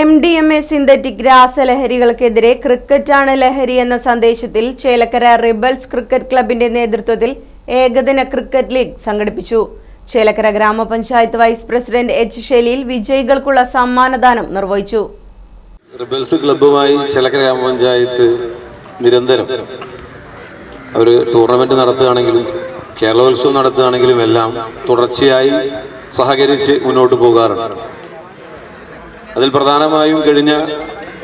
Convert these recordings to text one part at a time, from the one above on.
M D M A synthetic രാസലഹരികൾക്കെതിരെ ക്രിക്കറ്റാണ് ലഹരി എന്ന സന്ദേശത്തിൽ ചേലക്കര റിബൽസ് ക്രിക്കറ്റ് ക്ലബിന്റെ നേതൃത്വത്തിൽ ഏകദിന ക്രിക്കറ്റ് ലീഗ് സംഘടിപ്പിച്ചു. ചേലക്കര ഗ്രാമപഞ്ചായത്ത് വൈസ് പ്രസിഡന്റ് എച്ച് ശൈലിയിൽ വിജയികൾക്കുള്ള സമ്മാനദാനം നിർവഹിച്ചു. റിബൽസ് ക്ലബ്ബുമായി ചേലക്കര ഗ്രാമപഞ്ചായത്ത് നിരന്തരം അവർ ടൂർണമെന്റ് നടത്തുകയാണെങ്കിലും കേരളോത്സവം നടത്തുകയാണെങ്കിലും എല്ലാം തുടർച്ചയായി സഹകരിച്ച് മുന്നോട്ട് പോകാറുണ്ട്. അതിൽ പ്രധാനമായും കഴിഞ്ഞ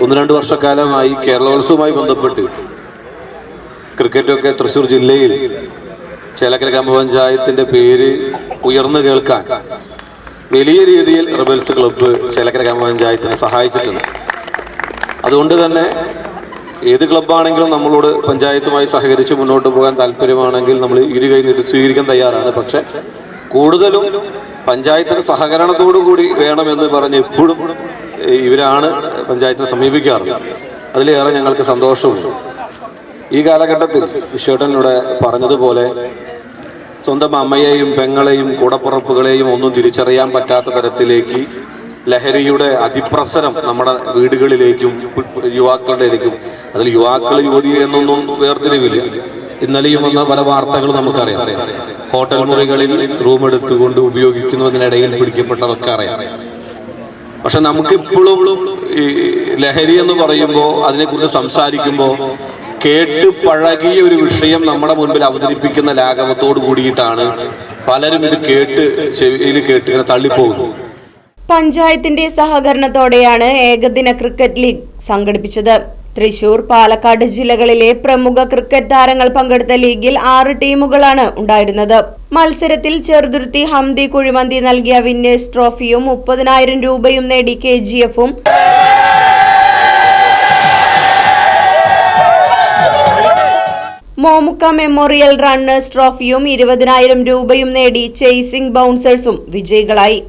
ഒന്ന് രണ്ട് വർഷക്കാലമായി കേരളോത്സവവുമായി ബന്ധപ്പെട്ട് ക്രിക്കറ്റൊക്കെ തൃശ്ശൂർ ജില്ലയിൽ ചേലക്കര ഗ്രാമപഞ്ചായത്തിന്റെ പേര് ഉയർന്നു കേൾക്കാൻ വലിയ രീതിയിൽ റിബൽസ് ക്ലബ്ബ് ചേലക്കര ഗ്രാമപഞ്ചായത്തിനെ സഹായിച്ചിട്ടുണ്ട്. അതുകൊണ്ട് തന്നെ ഏത് ക്ലബ്ബാണെങ്കിലും നമ്മളോട് പഞ്ചായത്തുമായി സഹകരിച്ച് മുന്നോട്ട് പോകാൻ താല്പര്യമാണെങ്കിൽ നമ്മൾ ഇരു കൈ നീട്ടി സ്വീകരിക്കാൻ തയ്യാറാണ്. പക്ഷെ കൂടുതലും പഞ്ചായത്തിന്റെ സഹകരണത്തോടു കൂടി വേണമെന്ന് പറഞ്ഞ് എപ്പോഴും ഇവരാണ് പഞ്ചായത്തിനെ സമീപിക്കാറുള്ളത്. അതിലേറെ ഞങ്ങൾക്ക് സന്തോഷമുണ്ട് ഈ കാലഘട്ടത്തിൽ വിശ്വേട്ടനിലൂടെ പറഞ്ഞതുപോലെ സ്വന്തം അമ്മയെയും പെങ്ങളെയും കൂടപ്പുറപ്പുകളെയും ഒന്നും തിരിച്ചറിയാൻ പറ്റാത്ത തരത്തിലേക്ക് ലഹരിയുടെ അതിപ്രസരം നമ്മുടെ വീടുകളിലേക്കും യുവാക്കളുടെ ഇടയ്ക്കും അതിൽ യുവാക്കൾ യുവതി എന്നൊന്നും വേർതിരിവില്ല. ഇന്നലെയും വന്ന പല വാർത്തകൾ നമുക്കറിയാം. ഹോട്ടൽ മുറികളിൽ റൂം എടുത്തുകൊണ്ട് ഉപയോഗിക്കുന്നതിനിടയിൽ പിടിക്കപ്പെട്ടതൊക്കെ അറിയാം. പക്ഷെ നമുക്കിപ്പോഴും ഈ ലഹരി എന്ന് പറയുമ്പോൾ അതിനെക്കുറിച്ച് സംസാരിക്കുമ്പോൾ കേട്ട് പഴകിയ ഒരു വിഷയം നമ്മുടെ മുൻപിൽ അവതരിപ്പിക്കുന്ന ലാഘവത്തോട് കൂടിയിട്ടാണ് പലരും ഇത് കേട്ട് ചെവിയിൽ കേട്ട് ഇങ്ങനെ തള്ളിപ്പോകുന്നു പഞ്ചായത്തിന്റെ സഹകരണത്തോടെയാണ് ഏകദിന ക്രിക്കറ്റ് ലീഗ് സംഘടിപ്പിച്ചത്. തൃശൂർ പാലക്കാട് ജില്ലകളിലെ പ്രമുഖ ക്രിക്കറ്റ് താരങ്ങൾ പങ്കെടുത്ത ലീഗിൽ ആറ് ടീമുകളാണ് ഉണ്ടായിരുന്നത്. മത്സരത്തിൽ ചെറുതുരുത്തി ഹംദി കുഴിമന്തി നൽകിയ വിന്നേഴ്സ് ട്രോഫിയും മുപ്പതിനായിരം രൂപയും നേടി കെ ജി എഫും. മോമുക്ക മെമ്മോറിയൽ റണ്ണേഴ്സ് ട്രോഫിയും ഇരുപതിനായിരം രൂപയും നേടി ചേസിംഗ് ബൗൺസേഴ്സും വിജയികളായി.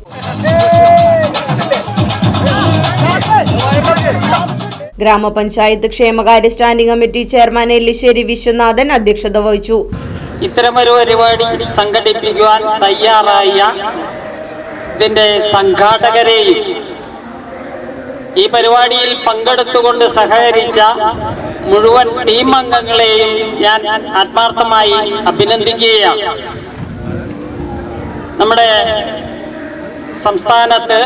ഗ്രാമപഞ്ചായത്ത് ക്ഷേമകാര്യ standing committee chairman Ellissery Viswanathan അധ്യക്ഷത വഹിച്ചു. ഇത്തരമൊരു പരിപാടി സംഘടിപ്പിക്കുവാൻ തയ്യാറായ ഇതിന്റെ സംഘാടകരെയും ഈ പരിപാടിയിൽ പങ്കെടുത്തുകൊണ്ട് സഹകരിച്ച മുഴുവൻ ടീം അംഗങ്ങളെയും ഞാൻ ആത്മാർത്ഥമായി അഭിനന്ദിക്കുകയാണ്. നമ്മുടെ സംസ്ഥാനത്ത്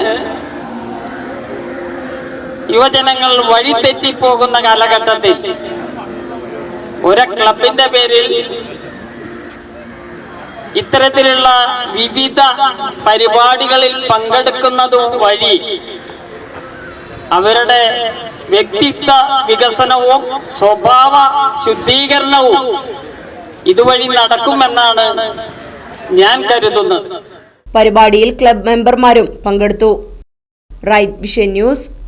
യുവജനങ്ങൾ വഴിതെറ്റിപ്പോകുന്ന കാലഘട്ടത്തിൽ ഒരു ക്ലബിന്റെ പേരിൽ ഇത്തരത്തിലുള്ള വിവിധ പരിപാടികളിൽ പങ്കെടുക്കുന്നത് വഴി അവരുടെ വ്യക്തിത്വ വികസനവും സ്വഭാവ ശുദ്ധീകരണവും ഇതുവഴി നടക്കുമെന്നാണ് ഞാൻ കരുതുന്നത്. പരിപാടിയിൽ ക്ലബ് മെമ്പർമാരും പങ്കെടുത്തു. Right vision news